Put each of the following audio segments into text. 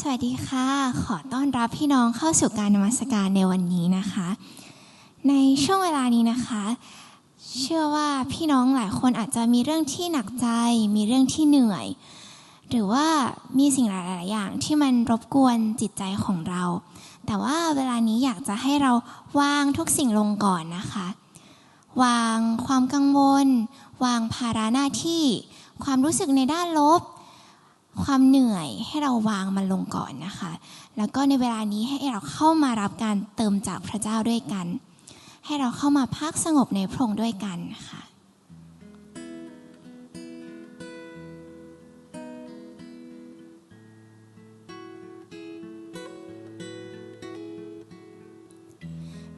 สวัสดีค่ะ ขอต้อนรับพี่น้องเข้าสู่การนมัสการในวันนี้นะคะ ในช่วงเวลานี้นะคะ เชื่อว่าพี่น้องหลายคนอาจจะมีเรื่องที่หนักใจ มีเรื่องที่เหนื่อย หรือว่ามีสิ่งหลาย ๆ อย่างที่มันรบกวนจิตใจของเรา แต่ว่าเวลานี้อยากจะให้เราวางทุกสิ่งลงก่อนนะคะ วางความกังวล วางภาระหน้าที่ ความรู้สึกในด้านลบ ความเหนื่อยให้เราวางมันลงก่อนนะคะ แล้วก็ในเวลานี้ให้เราเข้ามารับการเติมจากพระเจ้าด้วยกัน ให้เราเข้ามาพักสงบในพระองค์ด้วยกันค่ะ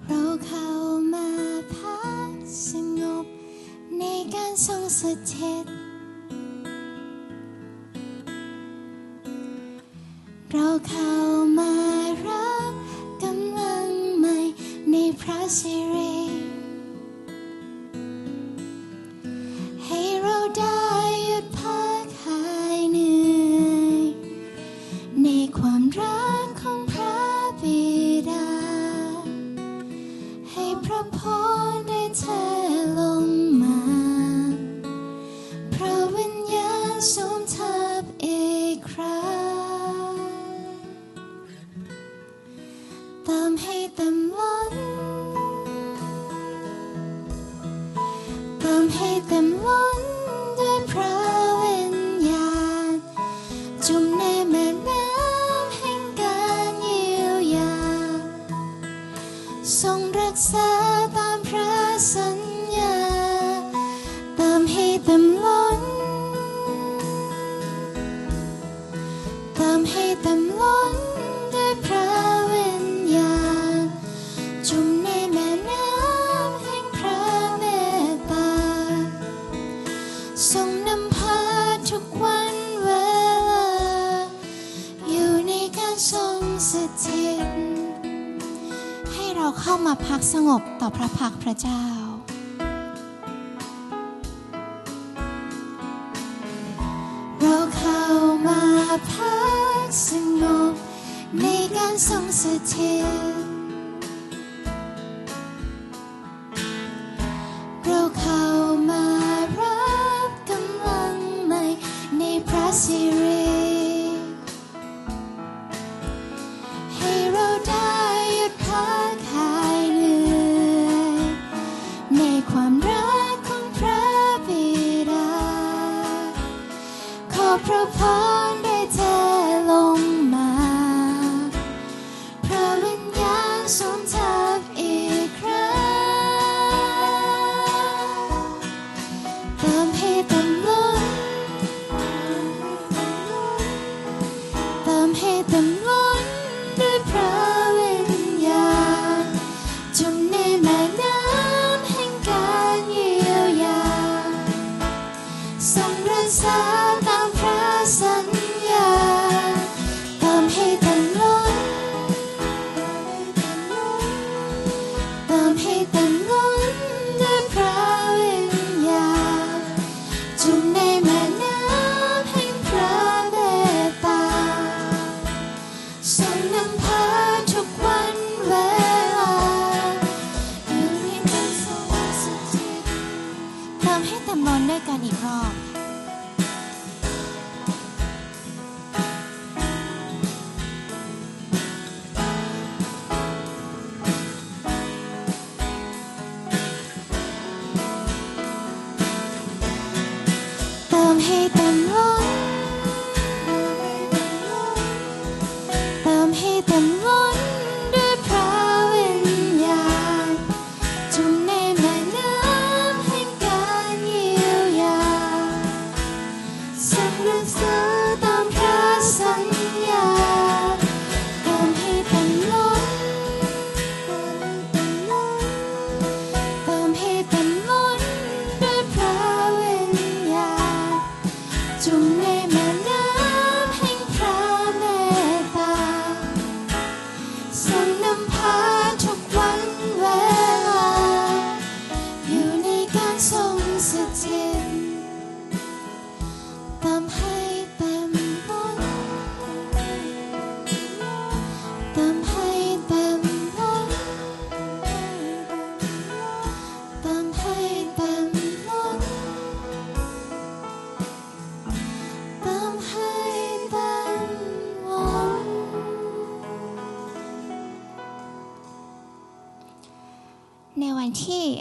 เราเข้ามาพักสงบในการทรงสถิต เข้ามารับกำลังใหม่ในพระสิริ เติมให้เต็ม งบต่อพระพักพระเจ้า 嘿，等我。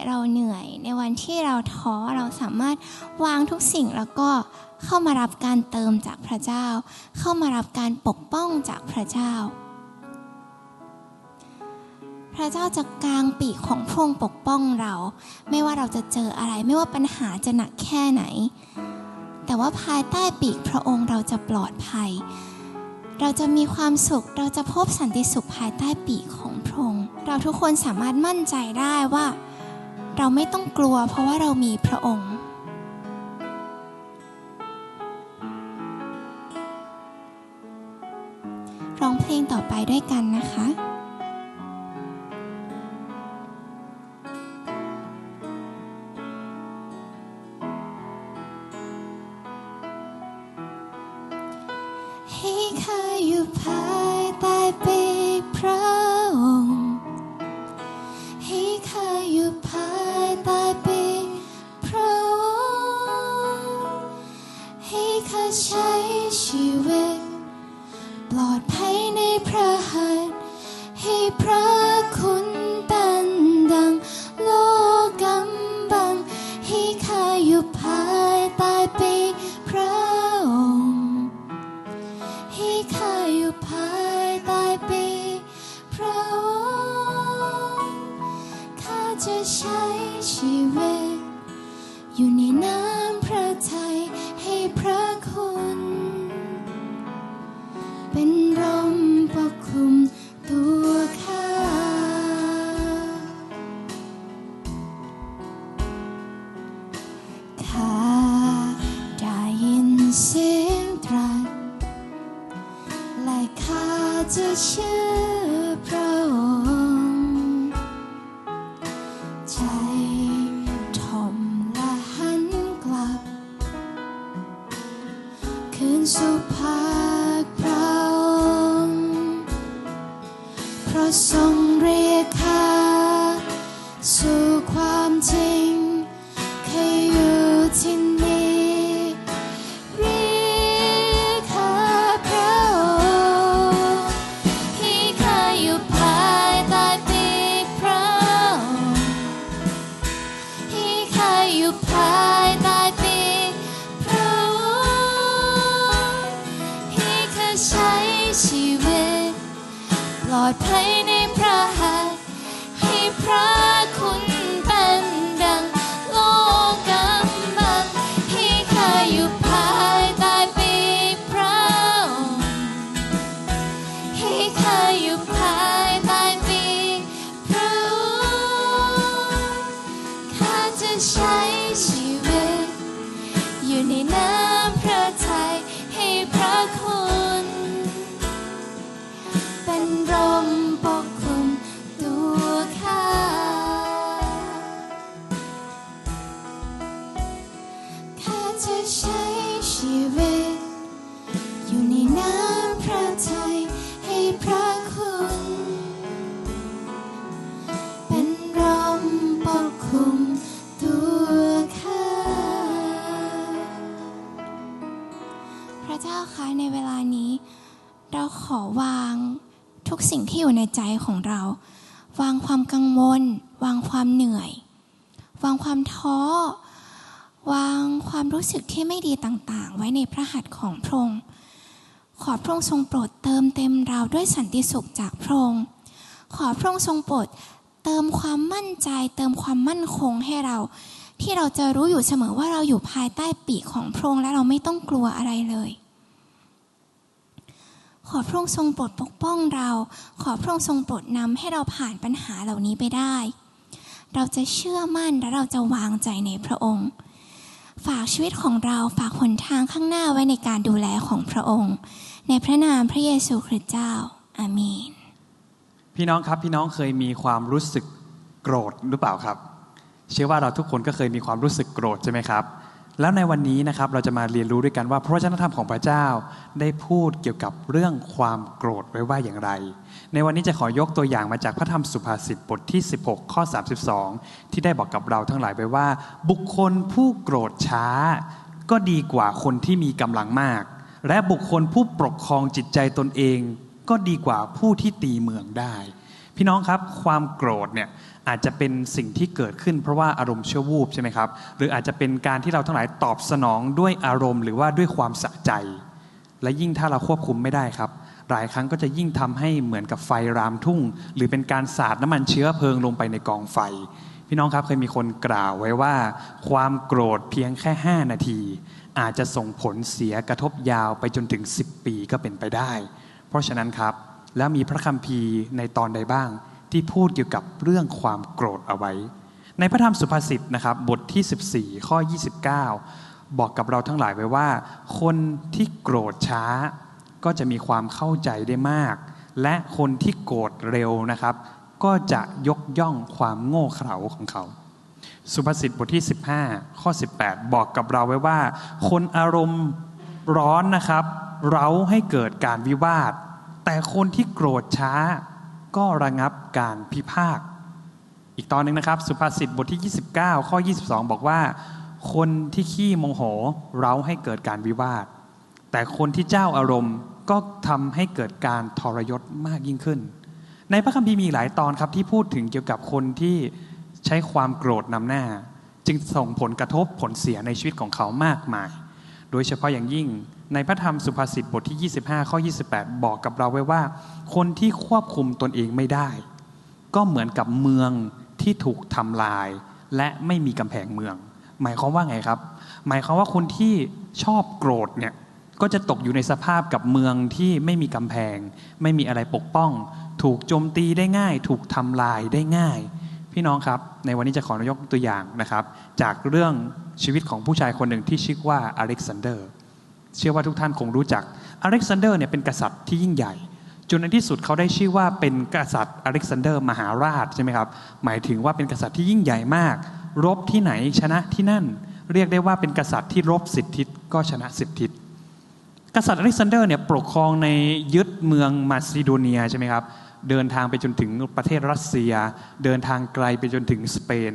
เราเหนื่อย ในวันที่เราท้อเราสามารถวางทุกสิ่งแล้วก็เข้ามารับการเติมจากพระเจ้า เข้ามารับการปกป้องจากพระเจ้า พระเจ้าจะกลางปีกของพระองค์ปกป้องเรา ไม่ว่าเราจะเจออะไร ไม่ว่าปัญหาจะหนักแค่ไหน แต่ว่าภายใต้ปีกพระองค์เราจะปลอดภัย เราจะมีความสุข เราจะพบสันติสุขภายใต้ปีกของพระองค์ เราทุกคนสามารถมั่นใจได้ว่า เราไม่ต้องกลัวเพราะว่าเรามีพระองค์ ร้องเพลงต่อไปด้วยกันนะคะให้ข้าอยู่ภายใต้ ข้า อยู่ในใจของเรา วางความกังวล วางความเหนื่อย วางความท้อ วางความรู้สึกที่ไม่ดีต่างๆ ไว้ในพระหัตถ์ของพระองค์ขอพระองค์ทรงโปรดเติมเต็มเราด้วยสันติสุขจากพระองค์ขอพระองค์ทรงโปรดเติมความมั่นใจ เติมความมั่นคงให้เรา ที่เราจะรู้อยู่เสมอว่าเราอยู่ภายใต้ปีกของพระองค์และเราไม่ต้องกลัวอะไรเลย ขอพระองค์ทรงโปรดปกป้องเรา ขอพระองค์ทรงโปรดนำให้เราผ่านปัญหาเหล่านี้ไปได้ เราจะเชื่อมั่นและเราจะวางใจในพระองค์ ฝากชีวิตของเราฝากหนทางข้างหน้าไว้ในการดูแลของพระองค์ ในพระนามพระเยซูคริสต์เจ้า อาเมน พี่น้องครับพี่น้องเคยมีความรู้สึกโกรธหรือเปล่าครับ เชื่อว่าเราทุกคนก็เคยมีความรู้สึกโกรธใช่ไหมครับ แล้วในวันนี้นะครับเราจะมาเรียนรู้ด้วยกันว่าพระวจนะธรรมของพระเจ้าได้พูดเกี่ยวกับเรื่องความโกรธไว้ว่าอย่างไร ในวันนี้จะขอยกตัวอย่างมาจากพระธรรมสุภาษิตบทที่ 16 ข้อ 32 ที่ได้บอกกับเราทั้งหลายไปว่า บุคคลผู้โกรธช้า ก็ดีกว่าคนที่มีกำลังมาก และบุคคลผู้ปกครองจิตใจตนเอง ก็ดีกว่าผู้ที่ตีเมืองได้ พี่น้องครับความโกรธเนี่ยอาจจะเป็นสิ่งที่เกิดขึ้นเพราะว่าอารมณ์ชั่ววูบใช่ไหมครับ หรืออาจจะเป็นการที่เราทั้งหลายตอบสนองด้วยอารมณ์หรือว่าด้วยความสะใจ และยิ่งถ้าเราควบคุมไม่ได้ครับ หลายครั้งก็จะยิ่งทำให้เหมือนกับไฟรามทุ่ง หรือเป็นการสาดน้ำมันเชื้อเพลิงลงไปในกองไฟ พี่น้องครับเคยมีคนกล่าวไว้ว่า ความโกรธเพียงแค่ 5 นาที อาจจะส่งผลเสียกระทบยาวไปจนถึง 10 ปีก็เป็นไปได้ เพราะฉะนั้นครับ แล้วมีพระคัมภีร์ในตอนใดบ้าง ที่พูดเกี่ยวกับเรื่องความโกรธเอาไว้ ในพระธรรมสุภาษิตนะครับบทที่ 14 ข้อ 29 บอกกับเราทั้งหลายไว้ว่า คนที่โกรธช้า ก็จะมีความเข้าใจได้มาก และคนที่โกรธเร็วนะครับ ก็จะยกย่องความโง่เขลาของเขาสุภาษิตบทที่ 15 ข้อ 18 บอกกับเราไว้ว่า คนอารมณ์ร้อนนะครับ เร้าให้เกิดการวิวาท แต่คนที่โกรธช้าก็ระงับการพิพากอีกตอนหนึ่งนะครับ สุภาษิตบทที่ 29 ข้อ 22 บอกว่า คนที่ขี้โมโหเร้าให้เกิดการวิวาท แต่คนที่เจ้าอารมณ์ก็ทำให้เกิดการทรยศมากยิ่งขึ้น ในพระคัมภีร์มีหลายตอนครับที่พูดถึงเกี่ยวกับคนที่ใช้ความโกรธนำหน้า จึงส่งผลกระทบผลเสียในชีวิตของเขามากมาย โดยเฉพาะอย่างยิ่ง ในพระธรรมสุภาษิตบทที่ 25 ข้อ 28 บอกกับเราไว้ว่า คนที่ควบคุมตนเองไม่ได้ ก็เหมือนกับเมืองที่ถูกทำลาย และไม่มีกำแพงเมือง หมายความว่าไงครับ หมายความว่าคนที่ชอบโกรธเนี่ยก็จะตกอยู่ในสภาพกับเมืองที่ไม่มีกำแพง ไม่มีอะไรปกป้อง ถูกโจมตีได้ง่าย ถูกทำลายได้ง่าย พี่น้องครับ ในวันนี้จะขอยกตัวอย่างนะครับ จากเรื่องชีวิตของผู้ชายคนหนึ่งที่ชื่อว่าอเล็กซานเดอร์ เชื่อว่าทุกท่านคงรู้จักอเล็กซานเดอร์เนี่ยเป็นกษัตริย์ที่ยิ่งใหญ่จนในที่สุดเขาได้ชื่อว่าเป็นกษัตริย์อเล็กซานเดอร์มหาราชใช่ไหมครับหมายถึงว่าเป็นกษัตริย์ที่ยิ่งใหญ่มาก รบที่ไหนชนะที่นั่น เรียกได้ว่าเป็นกษัตริย์ที่รบสิบทิศก็ชนะสิบทิศกษัตริย์อเล็กซานเดอร์เนี่ยปกครองในยึดเมืองมาซิโดเนียใช่ไหมครับ เดินทางไปจนถึงประเทศรัสเซีย เดินทางไกลไปจนถึงสเปน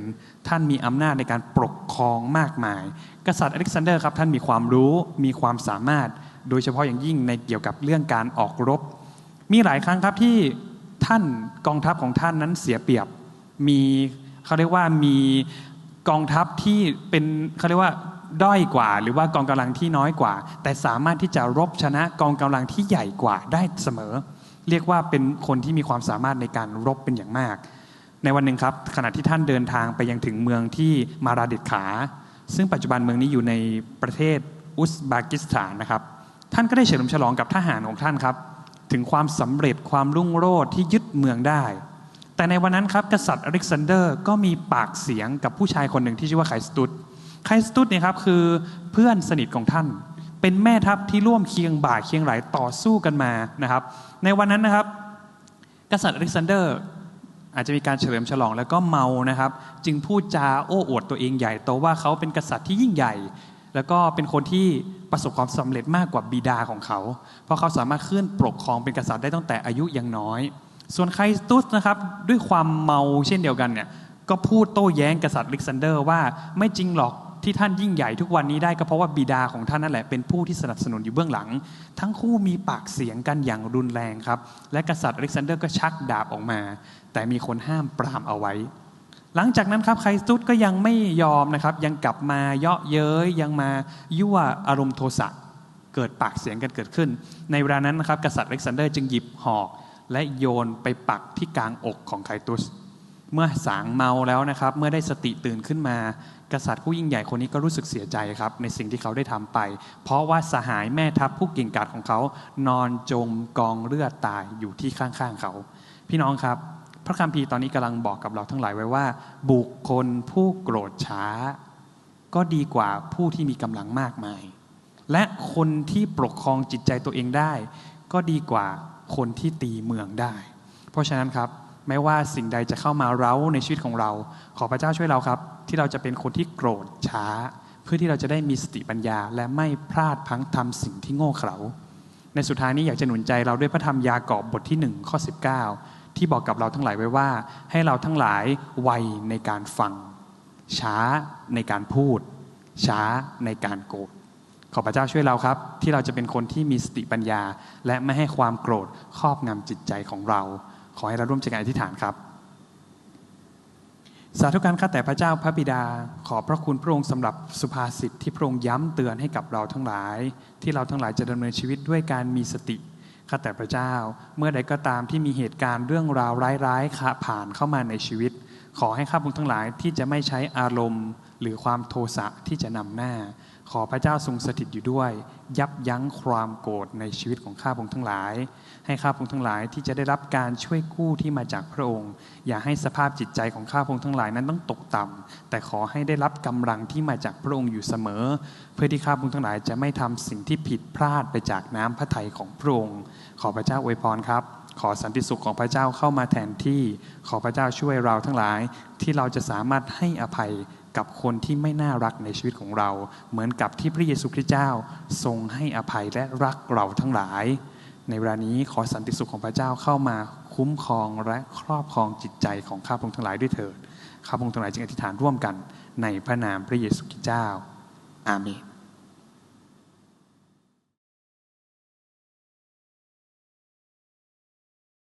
ท่านมีอำนาจในการปกครองมากมาย กษัตริย์อเล็กซานเดอร์ครับท่านมีความรู้มีความสามารถ โดยเฉพาะอย่างยิ่งในเกี่ยวกับเรื่องการออกรบ มีหลายครั้งครับที่ท่านกองทัพของท่านนั้นเสียเปรียบ มีเขาเรียกว่ามีกองทัพที่เป็นเขาเรียกว่าด้อยกว่า หรือว่ากองกำลังที่น้อยกว่า แต่สามารถที่จะรบชนะกองกำลังที่ใหญ่กว่าได้เสมอ เรียกว่าเป็นคนที่มีความสามารถในการรบเป็นอย่างมาก ในวันหนึ่งครับขณะที่ท่านเดินทางไปยังถึงเมืองที่มาราเด็ดขา ซึ่งปัจจุบันเมืองนี้อยู่ในประเทศอุซเบกิสถานนะครับ ท่านก็ได้เฉลิมฉลองกับทหารของท่านครับ ถึงความสำเร็จความรุ่งโรจน์ที่ยึดเมืองได้ แต่ในวันนั้นครับกษัตริย์อเล็กซานเดอร์ก็มีปากเสียงกับผู้ชายคนหนึ่งที่ชื่อว่าไคสตุสไคสตุสเนี่ยครับคือเพื่อนสนิทของท่าน เป็นแม่ทัพที่ร่วมเคียงบ่าเคียงไหลต่อสู้กันมานะครับ ในวันนั้นนะครับ กษัตริย์อเล็กซานเดอร์อาจจะมีการเฉลิมฉลองแล้วก็เมานะครับ จึงพูดจาโอ้อวดตัวเองใหญ่โตว่าเขาเป็นกษัตริย์ที่ยิ่งใหญ่ แล้วก็เป็นคนที่ประสบความสำเร็จมากกว่าบิดาของเขา เพราะเขาสามารถขึ้นปกครองเป็นกษัตริย์ได้ตั้งแต่อายุยังน้อย ส่วนไคสตุสนะครับด้วยความเมาเช่นเดียวกันเนี่ยก็พูดโต้แย้งกษัตริย์อเล็กซานเดอร์ว่าไม่จริงหรอก ที่ท่านยิ่งใหญ่ทุกวันนี้ได้ก็เพราะว่าบิดาของท่านนั่นแหละเป็นผู้ที่สนับสนุนอยู่เบื้องหลัง ทั้งคู่มีปากเสียงกันอย่างรุนแรงครับ และกษัตริย์อเล็กซานเดอร์ก็ชักดาบออกมา แต่มีคนห้ามปรามเอาไว้ หลังจากนั้นครับไคสตุสก็ยังไม่ยอมนะครับ ยังกลับมาเยาะเย้ยยังมายั่วอารมณ์โทสะเกิดปากเสียงกันเกิดขึ้น ในเวลานั้นนะครับกษัตริย์อเล็กซานเดอร์จึงหยิบหอกและโยนไปปักที่กลางอกของไคตุสเมื่อสางเมาแล้วนะครับ เมื่อได้สติตื่นขึ้นมา กษัตริย์ผู้ยิ่งใหญ่คนนี้ก็รู้สึกเสียใจครับ ในสิ่งที่เขาได้ทำไป เพราะว่าสหายแม่ทัพผู้เก่งกาจของเขา นอนจมกองเลือดตายอยู่ที่ข้างๆเขา พี่น้องครับ พระคัมภีร์ตอนนี้กำลังบอกกับเราทั้งหลายไว้ว่า บุคคลผู้โกรธช้า ก็ดีกว่าผู้ที่มีกำลังมากมาย และคนที่ปกครองจิตใจตัวเองได้ ก็ดีกว่าคนที่ตีเมืองได้ เพราะฉะนั้นครับ ไม่ว่าสิ่งใดจะเข้ามาเร้าในชีวิตของเรา ขอพระเจ้าช่วยเราครับ ที่เราจะเป็นคนที่โกรธช้า เพื่อที่เราจะได้มีสติปัญญา และไม่พลาดพังทำสิ่งที่โง่เขลาในสุดท้ายนี้อยากจะหนุนใจเราด้วยพระธรรมยากอบบทที่1ข้อ19 ที่บอกกับเราทั้งหลายไว้ว่า ให้เราทั้งหลายไวในการฟัง ช้าในการพูด ช้าในการโกรธขอพระเจ้าช่วยเราครับ ที่เราจะเป็นคนที่มีสติปัญญา และไม่ให้ความโกรธครอบงำจิตใจของเรา ขอให้เราร่วมใจกันอธิษฐานครับ สาธุการข้าแต่พระเจ้าพระบิดา ขอพระคุณพระองค์สำหรับสุภาษิตที่พระองค์ย้ำเตือนให้กับเราทั้งหลาย ที่เราทั้งหลายจะดำเนินชีวิตด้วยการมีสติข้าแต่พระเจ้า เมื่อใดก็ตามที่มีเหตุการณ์เรื่องราวร้ายๆผ่านเข้ามาในชีวิต ขอให้ข้าพงทั้งหลายที่จะไม่ใช้อารมณ์ หรือความโทสะที่จะนำหน้า ขอพระเจ้าทรงสถิตอยู่ด้วย ยับยั้งความโกรธในชีวิตของข้าพงทั้งหลาย ให้ข้าพงทั้งหลายที่จะได้รับการช่วยกู้ที่มาจากพระองค์ อย่าให้สภาพจิตใจของข้าพงทั้งหลายนั้นต้องตกต่ำแต่ขอให้ได้รับกำลังที่มาจากพระองค์อยู่เสมอ เพื่อที่ข้าพงทั้งหลายจะไม่ทำสิ่งที่ผิดพลาดไปจากน้ำพระทัยของพระองค์ ขอพระเจ้าอวยพรครับขอสันติสุขของพระเจ้าเข้ามาแทนที่ ขอพระเจ้าช่วยเราทั้งหลายที่เราจะสามารถให้อภัย กับคนที่ไม่น่ารักในชีวิตของเรา เหมือนกับที่พระเยซูคริสต์เจ้าทรงให้อภัยและรักเราทั้งหลาย ในเวลานี้ขอสันติสุขของพระเจ้าเข้ามาคุ้มครองและครอบครองจิตใจของข้าพงทั้งหลายด้วยเถิดข้าพงทั้งหลายจึงอธิษฐานร่วมกันในพระนามพระเยซูคริสต์เจ้า อาเมน